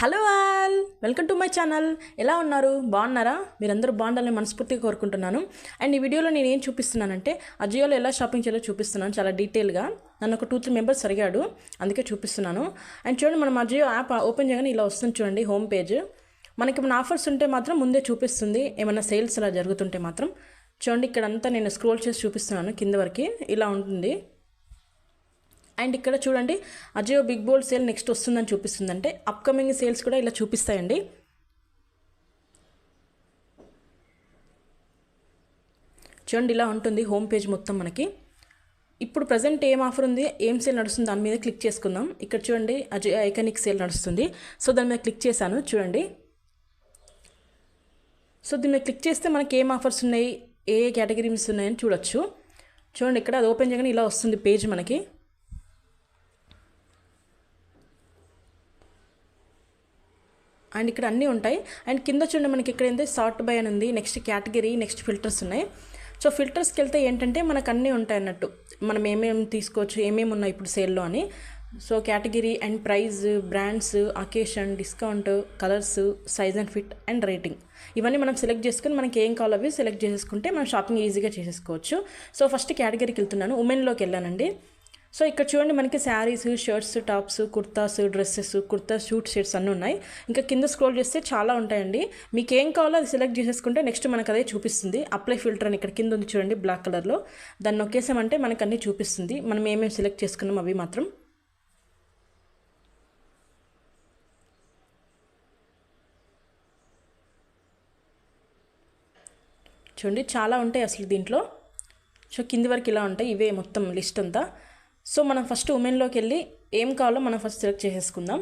Hello all welcome to my channel. ఎలా ఉన్నారు? బాగున్నారా? మీరందరూ బాగుండాలని మనస్ఫూర్తిగా కోరుకుంటున్నాను. అండ్ ఈ వీడియోలో నేను ఏం చూపిస్తున్నానంటే అజియోలో ఎలా షాపింగ్ చేయాలో చూపిస్తున్నాను చాలా డీటెయిల్గా. నన్ను ఒక టూ త్రీ మెంబర్స్ అడిగాడు అందుకే చూపిస్తున్నాను. అండ్ చూడండి మనం అజియో యాప్ ఓపెన్ చేయగానే ఇలా వస్తుంది చూడండి హోమ్ పేజ్. మనకి ఏమైనా ఆఫర్స్ ఉంటే మాత్రం ముందే చూపిస్తుంది. ఏమైనా సేల్స్ అలా జరుగుతుంటే మాత్రం. చూడండి ఇక్కడంతా నేను స్క్రోల్ చేసి చూపిస్తున్నాను కింద వరకు ఇలా ఉంటుంది. అండ్ ఇక్కడ చూడండి Ajio big bold sale next వస్తుందని చూపిస్తుంది అంటే అప్కమింగ్ సేల్స్ కూడా ఇలా చూపిస్తాయండి. చూడండి ఇలా ఉంటుంది హోమ్ పేజ్ మొత్తం మనకి. ఇప్పుడు ప్రజెంట్ ఏం ఆఫర్ ఉంది ఏం సేల్ నడుస్తుంది దాని మీద క్లిక్ చేసుకుందాం. ఇక్కడ చూడండి అజయ్ ఐకానిక్ సేల్ నడుస్తుంది. సో దాని మీద క్లిక్ చేశాను చూడండి. సో దీని మీద క్లిక్ చేస్తే మనకి ఏం ఆఫర్స్ ఉన్నాయి ఏ ఏ కేటగిరీస్ ఉన్నాయని చూడొచ్చు. చూడండి ఇక్కడ అది ఓపెన్ చేయగానే ఇలా వస్తుంది పేజ్ మనకి. అండ్ ఇక్కడ అన్నీ ఉంటాయి. అండ్ కింద చూడండి మనకి ఇక్కడ ఏంటంటే సార్ట్ బై అని ఉంది. నెక్స్ట్ కేటగిరీ నెక్స్ట్ ఫిల్టర్స్ ఉన్నాయి. సో ఫిల్టర్స్కి వెళ్తే ఏంటంటే మనకు అన్నీ ఉంటాయి అన్నట్టు. మనం ఏమేమి తీసుకోవచ్చు ఏమేమి ఉన్నాయి ఇప్పుడు సేల్లో అని. So category and price brands occasion discount colours size and fit and rating ఇవన్నీ మనం సెలెక్ట్ చేసుకుని మనకి ఏం కావాలో అవి సెలెక్ట్ చేసేసుకుంటే మనం షాపింగ్ ఈజీగా చేసేసుకోవచ్చు. సో ఫస్ట్ కేటగిరీకి వెళ్తున్నాను. ఉమెన్లోకి వెళ్ళానండి. సో ఇక్కడ చూడండి మనకి saris shirts tops kurtas dresses kurta suit shirts అన్నీ ఉన్నాయి. ఇంకా కింద స్క్రోల్ చేస్తే చాలా ఉంటాయండి. మీకు ఏం కావాలో అది సెలెక్ట్ చేసేసుకుంటే నెక్స్ట్ మనకు అదే చూపిస్తుంది. అప్లై ఫిల్టర్ అని ఇక్కడ కింద ఉంది చూడండి బ్లాక్ కలర్లో దాన్ని నొక్కేసామంటే మనకు అన్నీ చూపిస్తుంది. మనం ఏమేమి సెలెక్ట్ చేసుకున్నాం అవి మాత్రం. చూడండి చాలా ఉంటాయి అసలు దీంట్లో. సో కింది వరకు ఇలా ఉంటాయి. ఇవే మొత్తం లిస్ట్ అంతా. సో మనం ఫస్ట్ ఉమెన్లోకి వెళ్ళి ఏం కావాలో మనం ఫస్ట్ సెలెక్ట్ చేసేసుకుందాం.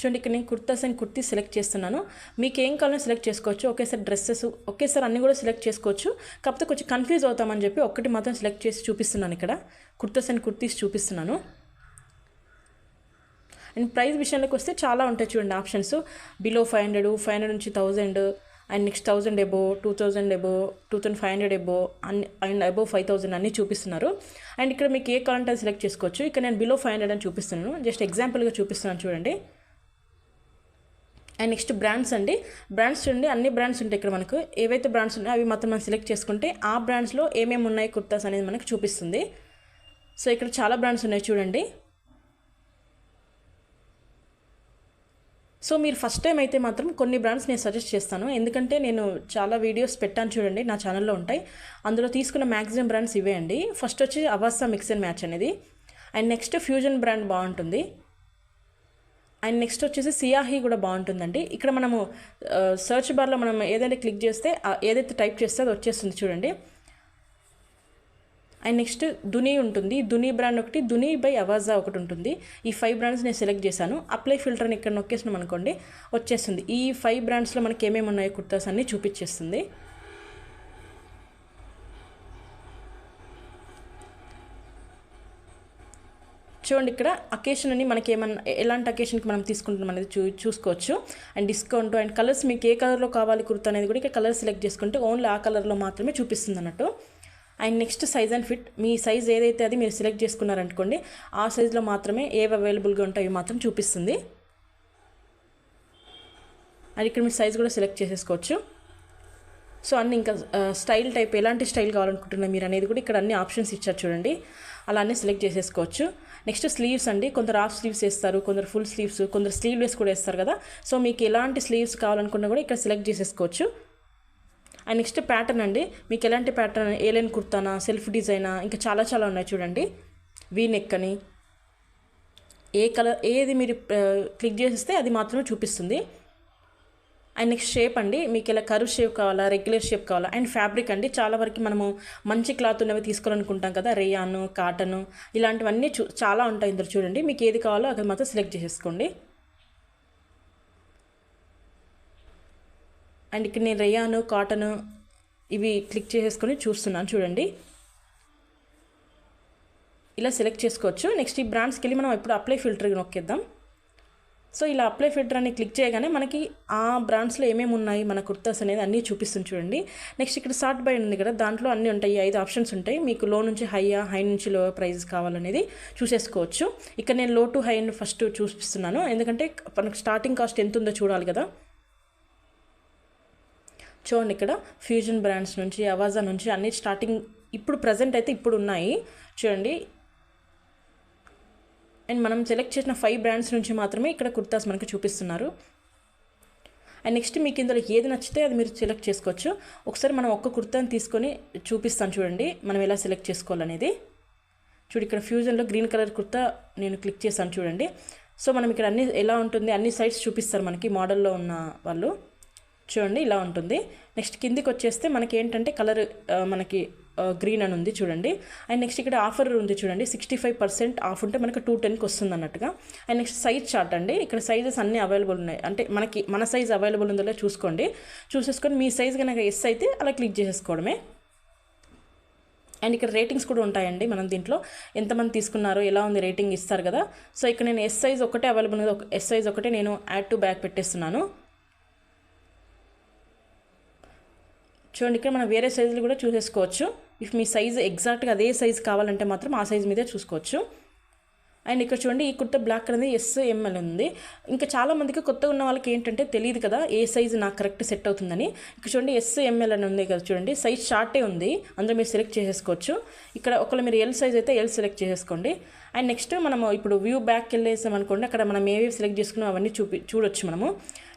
చూడండి ఇక్కడ నేను కుర్తాస్ అండ్ కుర్తీ సెలెక్ట్ చేస్తున్నాను. మీకు ఏం కావాలో సెలెక్ట్ చేసుకోవచ్చు. ఒకేసారి డ్రెస్సెస్ ఒకేసారి అన్నీ కూడా సెలెక్ట్ చేసుకోవచ్చు. కాకపోతే కొంచెం కన్ఫ్యూజ్ అవుతామని చెప్పి ఒక్కటి మాత్రం సెలెక్ట్ చేసి చూపిస్తున్నాను ఇక్కడ. కుర్తాస్ అండ్ కుర్తీస్ చూపిస్తున్నాను. అండ్ ప్రైస్ విషయంలోకి వస్తే చాలా ఉంటాయి చూడండి options. Below five hundred five hundred నుంచి thousand and next thousand above two thousand above two thousand five hundred above అన్ని అండ్ అబో ఫైవ్ థౌసండ్ అన్నీ చూపిస్తున్నారు. అండ్ ఇక్కడ మీకు ఏ కావాలంటే సెలెక్ట్ చేసుకోవచ్చు? ఇక్కడ నేను బిలో ఫైవ్ హండ్రెడ్ అని చూపిస్తున్నాను. జస్ట్ ఎగ్జాంపుల్గా చూపిస్తున్నాను చూడండి. అండ్ నెక్స్ట్ బ్రాండ్స్ అండి. బ్రాండ్స్ చూడండి అన్ని బ్రాండ్స్ ఉంటాయి ఇక్కడ మనకు. ఏవైతే బ్రాండ్స్ ఉన్నాయో అవి మాత్రం మనం సెలెక్ట్ చేసుకుంటే ఆ బ్రాండ్స్లో ఏమేమి ఉన్నాయి కుర్తాస్ అనేది మనకు చూపిస్తుంది. సో ఇక్కడ చాలా బ్రాండ్స్ ఉన్నాయి చూడండి. సో మీరు ఫస్ట్ టైం అయితే మాత్రం కొన్ని బ్రాండ్స్ నేను సజెస్ట్ చేస్తాను. ఎందుకంటే నేను చాలా వీడియోస్ పెట్టాను చూడండి నా ఛానల్లో ఉంటాయి. అందులో తీసుకున్న మ్యాక్సిమం బ్రాండ్స్ ఇవే అండి. ఫస్ట్ వచ్చి అవాసా మిక్స్ అండ్ మ్యాచ్ అనేది. అండ్ నెక్స్ట్ ఫ్యూజన్ బ్రాండ్ బాగుంటుంది. అండ్ నెక్స్ట్ వచ్చేసి సియాహి కూడా బాగుంటుందండి. ఇక్కడ మనము uh, సర్చ్ బార్లో మనం ఏదైనా క్లిక్ చేస్తే ఏదైతే టైప్ చేస్తే అది వచ్చేస్తుంది చూడండి. అండ్ నెక్స్ట్ దుని ఉంటుంది. దుని బ్రాండ్ ఒకటి దుని బై అవాజా ఒకటి ఉంటుంది. ఈ ఫైవ్ బ్రాండ్స్ నేను సెలెక్ట్ చేశాను. అప్లై ఫిల్టర్ని ఇక్కడ నొక్కేసినాం అనుకోండి వచ్చేస్తుంది. ఈ ఫైవ్ బ్రాండ్స్లో మనకి ఏమేమి ఉన్నాయో కుర్తాస్ అన్నీ చూపించేస్తుంది. చూడండి ఇక్కడ అకేషన్ అని మనకి ఏమన్నా ఎలాంటి అకేషన్కి మనం తీసుకుంటున్నాం అనేది చూ చూసుకోవచ్చు. అండ్ డిస్కౌంట్ అండ్ కలర్స్ మీకు ఏ కలర్లో కావాలి కుర్తా అనేది కూడా ఇక్కడ కలర్ సెలెక్ట్ చేసుకుంటే ఓన్లీ ఆ కలర్లో మాత్రమే చూపిస్తుంది అన్నట్టు. And next size and fit. Me size ఏదైతే అది మీరు సెలెక్ట్ చేసుకున్నారనుకోండి ఆ సైజులో మాత్రమే ఏవి అవైలబుల్గా ఉంటాయో మాత్రం చూపిస్తుంది. అండ్ ఇక్కడ మీ సైజ్ కూడా సెలెక్ట్ చేసేసుకోవచ్చు. సో అన్ని ఇంకా స్టైల్ టైప్ ఎలాంటి స్టైల్ కావాలనుకుంటున్నారు మీరు అనేది కూడా ఇక్కడ అన్ని ఆప్షన్స్ ఇచ్చారు చూడండి. అలా అన్నీ సెలెక్ట్ చేసేసుకోవచ్చు. నెక్స్ట్ స్లీవ్స్ అండి కొందరు హాఫ్ స్లీవ్స్ వేస్తారు కొందరు ఫుల్ స్లీవ్స్ కొందరు స్లీవ్లెస్ కూడా వేస్తారు కదా. సో మీకు ఎలాంటి స్లీవ్స్ కావాలనుకున్నా కూడా ఇక్కడ సెలెక్ట్ చేసేసుకోవచ్చు. అండ్ నెక్స్ట్ ప్యాటర్న్ అండి. మీకు ఎలాంటి ప్యాటర్న్ ఏలైన్ కుర్తానా సెల్ఫ్ డిజైనా ఇంకా చాలా చాలా ఉన్నాయి చూడండి. వీ నెక్ అని. ఏ కలర్ ఏది మీరు క్లిక్ చేస్తే అది మాత్రమే చూపిస్తుంది. అండ్ నెక్స్ట్ షేప్ అండి. మీకు ఇలా కరువు షేప్ కావాలా రెగ్యులర్ షేప్ కావాలా? అండ్ ఫ్యాబ్రిక్ అండి. చాలా వరకు మనము మంచి క్లాత్ ఉన్నవి తీసుకోవాలనుకుంటాం కదా. రేయాను కాటన్ ఇలాంటివన్నీ చూ చాలా ఉంటాయి ఇందులో చూడండి. మీకు ఏది కావాలో అది మాత్రం సెలెక్ట్ చేసేసుకోండి. అండ్ ఇక్కడ నేను రేయాను కాటన్ ఇవి క్లిక్ చేసేసుకొని చూస్తున్నాను చూడండి. ఇలా సెలెక్ట్ చేసుకోవచ్చు. నెక్స్ట్ ఈ బ్రాండ్స్కి వెళ్ళి మనం ఇప్పుడు అప్లై ఫిల్టర్ నొక్కేద్దాం. సో ఇలా అప్లై ఫిల్టర్ అని క్లిక్ చేయగానే మనకి ఆ బ్రాండ్స్లో ఏమేమి ఉన్నాయి మన కుర్తాస్ అనేది అన్నీ చూపిస్తుంది చూడండి. నెక్స్ట్ ఇక్కడ సార్ట్ బై ఉంది కదా దాంట్లో అన్నీ ఉంటాయి ఐదు ఆప్షన్స్ ఉంటాయి. మీకు లో నుంచి హైయా హై నుంచి లో ప్రైజెస్ కావాలనేది చూసేసుకోవచ్చు. ఇక్కడ నేను లో టు హై ఫస్ట్ చూపిస్తున్నాను. ఎందుకంటే మనకు స్టార్టింగ్ కాస్ట్ ఎంత ఉందో చూడాలి కదా. చూడండి ఇక్కడ ఫ్యూజన్ బ్రాండ్స్ నుంచి అవాజా నుంచి అన్ని స్టార్టింగ్ ఇప్పుడు ప్రజెంట్ అయితే ఇప్పుడు ఉన్నాయి. చూడండి. అండ్ మనం సెలెక్ట్ చేసిన ఫైవ్ బ్రాండ్స్ నుంచి మాత్రమే ఇక్కడ కుర్తాస్ మనకు చూపిస్తున్నారు. అండ్ నెక్స్ట్ మీకు ఇందులో ఏది నచ్చితే అది మీరు సెలెక్ట్ చేసుకోవచ్చు. ఒకసారి మనం ఒక్క కుర్తాని తీసుకొని చూపిస్తాను చూడండి. మనం ఎలా సెలెక్ట్ చేసుకోవాలనేది. చూడు ఇక్కడ ఫ్యూజన్లో గ్రీన్ కలర్ కుర్తా నేను క్లిక్ చేశాను చూడండి. సో మనం ఇక్కడ అన్ని ఎలా ఉంటుంది? అన్ని సైడ్స్ చూపిస్తారు మనకి మోడల్లో ఉన్న వాళ్ళు. చూడండి ఇలా ఉంటుంది. నెక్స్ట్ కిందికి వచ్చేస్తే మనకి ఏంటంటే కలర్ మనకి గ్రీన్ అని ఉంది చూడండి. అండ్ నెక్స్ట్ ఇక్కడ ఆఫర్ ఉంది చూడండి. సిక్స్టీ ఫైవ్ పర్సెంట్ ఆఫ్ ఉంటే మనకి టూ టెన్కి వస్తుంది అన్నట్టుగా అండ్ నెక్స్ట్ సైజ్ చార్ట్ అండి. ఇక్కడ సైజెస్ అన్నీ అవైలబుల్ ఉన్నాయి. అంటే మనకి మన సైజ్ అవైలబుల్ ఉందో చూసుకోండి. చూసేసుకొని మీ సైజ్ కనుక ఎస్ అయితే అలా క్లిక్ చేసేసుకోవడమే. అండ్ ఇక్కడ రేటింగ్స్ కూడా ఉంటాయండి మనం దీంట్లో. ఎంతమంది తీసుకున్నారో ఎలా ఉంది రేటింగ్ ఇస్తారు కదా. సో ఇక్కడ నేను ఎస్ సైజ్ ఒకటే అవైలబుల్ ఉంది ఎస్ సైజ్ ఒకటే నేను యాడ్ టు బ్యాక్ పెట్టేస్తున్నాను. చూడండి ఇక్కడ మనం వేరే సైజులు కూడా చూసేసుకోవచ్చు. ఇఫ్ మీ సైజ్ ఎగ్జాక్ట్గా అదే సైజ్ కావాలంటే మాత్రం ఆ సైజ్ మీదే చూసుకోవచ్చు. అండ్ ఇక్కడ చూడండి ఈ కుర్తా బ్లాక్ అనేది ఎస్ఎంఎల్ ఉంది. ఇంకా చాలా మందికి కొత్తగా ఉన్న వాళ్ళకి ఏంటంటే తెలియదు కదా ఏ సైజు నాకు కరెక్ట్ సెట్ అవుతుందని. ఇక్కడ చూడండి ఎస్ఎంఎల్ అని ఉంది కదా చూడండి సైజ్ షార్టే ఉంది. అందులో మీరు సెలెక్ట్ చేసేసుకోవచ్చు. ఇక్కడ ఒకవేళ మీరు ఎల్ సైజ్ అయితే ఎల్ సెలెక్ట్ చేసేసుకోండి. అండ్ నెక్స్ట్ మనము ఇప్పుడు వ్యూ బ్యాక్ వెళ్ళేసాం అనుకోండి అక్కడ మనం ఏవేవి సెలెక్ట్ చేసుకున్నాం అవన్నీ చూపి చూడొచ్చు మనము.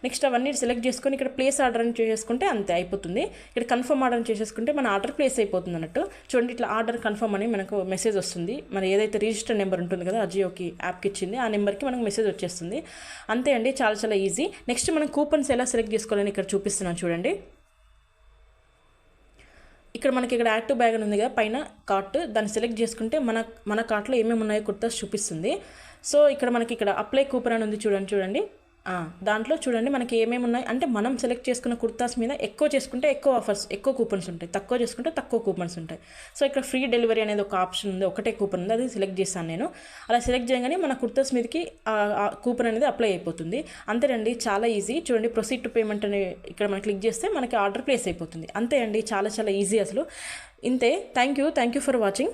నెక్స్ట్ అవన్నీ సెలెక్ట్ చేసుకొని ఇక్కడ ప్లేస్ ఆర్డర్ అని చేసేసుకుంటే అంతే అయిపోతుంది. ఇక్కడ కన్ఫర్మ్ ఆర్డర్ చేసేసుకుంటే మన ఆర్డర్ ప్లేస్ అయిపోతుంది అన్నట్టు. చూడండి ఇట్లా ఆర్డర్ కన్ఫర్మ్ అని మనకు మెసేజ్ వస్తుంది. మన ఏదైతే రిజిస్టర్ నెంబర్ ఉంటుంది కదా అజియోకి యాప్కి ఇచ్చింది ఆ నెంబర్కి మనకు మెసేజ్ వచ్చేస్తుంది. అంతే అండి చాలా చాలా ఈజీ. నెక్స్ట్ మనం కూపన్స్ ఎలా సెలెక్ట్ చేసుకోవాలని ఇక్కడ చూపిస్తున్నాను చూడండి. ఇక్కడ మనకి ఇక్కడ యాక్టివ్ బ్యాగ్ అని ఉంది కదా పైన కార్ట్ దాన్ని సెలెక్ట్ చేసుకుంటే మన మన కార్ట్లో ఏమేమి ఉన్నాయో కుర్తాస్ చూపిస్తుంది. సో ఇక్కడ మనకి ఇక్కడ అప్లై కూపన్ అని ఉంది చూడండి చూడండి. దాంట్లో చూడండి మనకి ఏమేమి ఉన్నాయి? అంటే మనం సెలెక్ట్ చేసుకున్న కుర్తాస్ మీద ఎక్కువ చేసుకుంటే ఎక్కువ ఆఫర్స్ ఎక్కువ కూపన్స్ ఉంటాయి. తక్కువ చేసుకుంటే తక్కువ కూపన్స్ ఉంటాయి. సో ఇక్కడ ఫ్రీ డెలివరీ అనేది ఒక ఆప్షన్ ఉంది ఒకటే కూపన్ ఉంది అది సెలెక్ట్ చేస్తాను నేను. అలా సెలెక్ట్ చేయగానే మన కుర్తాస్ మీదకి ఆ కూపన్ అనేది అప్లై అయిపోతుంది. అంతేనండి చాలా ఈజీ చూడండి ప్రొసీడ్ టు పేమెంట్ అని ఇక్కడ మనం క్లిక్ చేస్తే మనకి ఆర్డర్ ప్లేస్ అయిపోతుంది. అంతే అండి చాలా చాలా ఈజీ అసలు. ఇంతే thank you thank you for watching